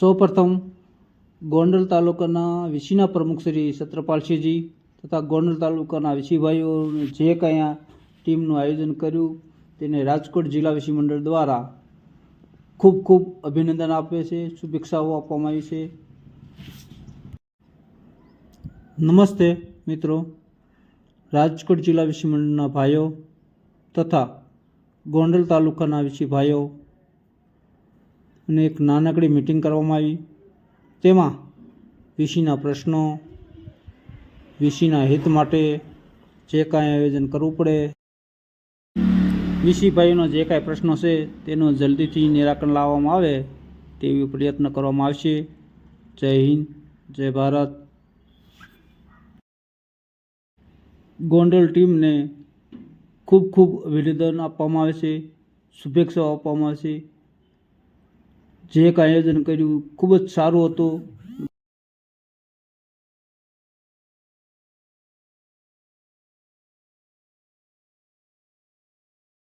સૌપ્રથમ ગોંડલ તાલુકાના વિશીના પ્રમુખ શ્રી સત્રપાલસિંહજી તથા ગોંડલ તાલુકાના વિશીભાઈઓ જે કંઈ ટીમનું આયોજન કર્યું, તેને રાજકોટ જિલ્લા વિશી મંડળ દ્વારા ખૂબ ખૂબ અભિનંદન આપે છે, શુભેચ્છાઓ આપવામાં આવી છે. નમસ્તે મિત્રો. રાજકોટ જિલ્લા વિશી મંડળના ભાઈઓ તથા ગોંડલ તાલુકાના વિશી ભાઈઓ અને એક નાનકડી મિટિંગ કરવામાં આવી. તેમાં વીસીના પ્રશ્નો વિશીના હિત માટે જે કાંઈ આયોજન કરવું પડે. વિશીભાઈનો જે કાંઈ પ્રશ્નો છે તેનું જલ્દીથી નિરાકરણ લાવવામાં આવે તેવી પ્રયત્ન કરવામાં આવશે. જય હિન્દ, જય ભારત. ગોંડલ ટીમને ખૂબ ખૂબ અભિનંદન આપવામાં આવે છે, શુભેચ્છાઓ આપવામાં આવે છે. જે એક આયોજન કર્યું ખૂબ જ સારું હતું.